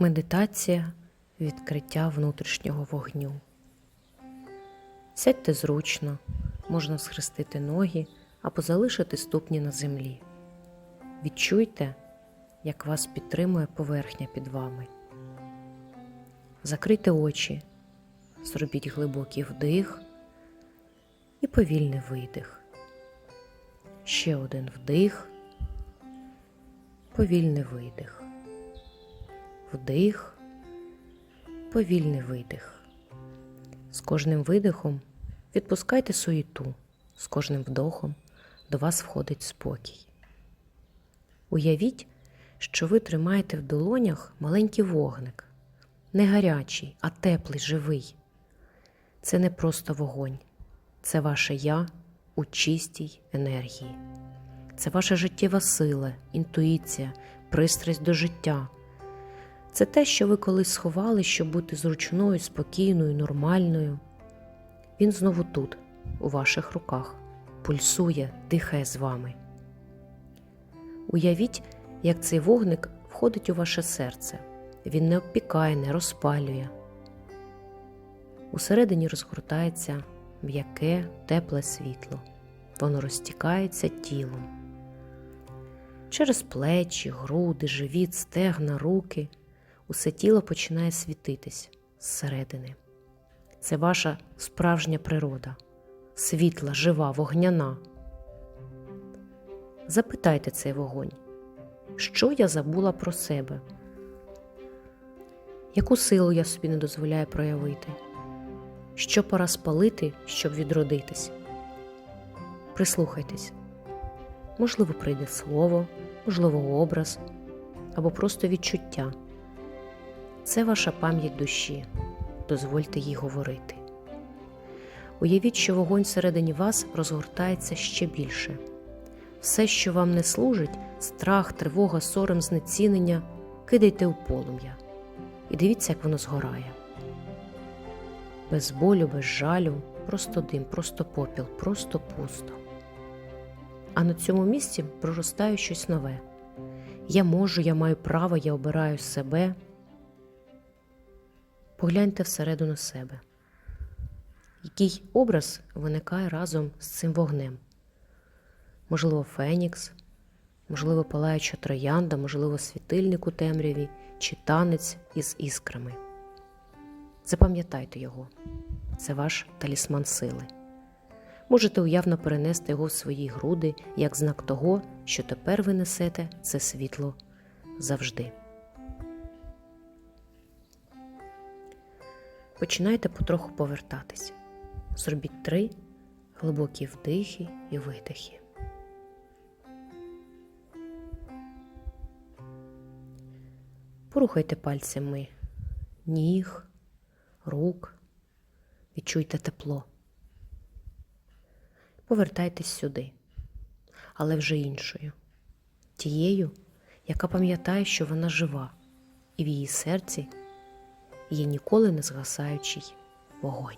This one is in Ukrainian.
Медитація відкриття внутрішнього вогню. Сядьте зручно, можна схрестити ноги або залишити ступні на землі. Відчуйте, як вас підтримує поверхня під вами. Закрийте очі, зробіть глибокий вдих і повільний видих. Ще один вдих, повільний видих. Вдих, повільний видих. З кожним видихом відпускайте суєту, з кожним вдохом до вас входить спокій. Уявіть, що ви тримаєте в долонях маленький вогник, не гарячий, а теплий, живий. Це не просто вогонь, це ваше я у чистій енергії. Це ваша життєва сила, інтуїція, пристрасть до життя. Це те, що ви колись сховали, щоб бути зручною, спокійною, нормальною. Він знову тут, у ваших руках, пульсує, дихає з вами. Уявіть, як цей вогник входить у ваше серце. Він не обпікає, не розпалює. Усередині розгортається м'яке, тепле світло. Воно розтікається тілом. Через плечі, груди, живіт, стегна, руки усе тіло починає світитись зсередини. Це ваша справжня природа, світла, жива, вогняна. Запитайте цей вогонь, що я забула про себе? Яку силу я собі не дозволяю проявити? Що пора спалити, щоб відродитись? Прислухайтесь. Можливо, прийде слово, можливо, образ або просто відчуття. Це ваша пам'ять душі. Дозвольте їй говорити. Уявіть, що вогонь всередині вас розгортається ще більше. Все, що вам не служить, страх, тривога, сором, знецінення, кидайте у полум'я і дивіться, як воно згорає. Без болю, без жалю, просто дим, просто попіл, просто пусто. А на цьому місці проростає щось нове. Я можу, я маю право, я обираю себе. Погляньте всередину себе. Який образ виникає разом з цим вогнем? Можливо, фенікс, можливо, палаюча троянда, можливо, світильник у темряві чи танець із іскрами. Запам'ятайте його, це ваш талісман сили. Можете уявно перенести його в свої груди як знак того, що тепер ви несете це світло завжди. Починайте потроху повертатись. Зробіть три глибокі вдихи і видихи. Порухайте пальцями ніг, рук, відчуйте тепло. Повертайтесь сюди, але вже іншою, тією, яка пам'ятає, що вона жива, і в її серці є ніколи не згасаючий вогонь.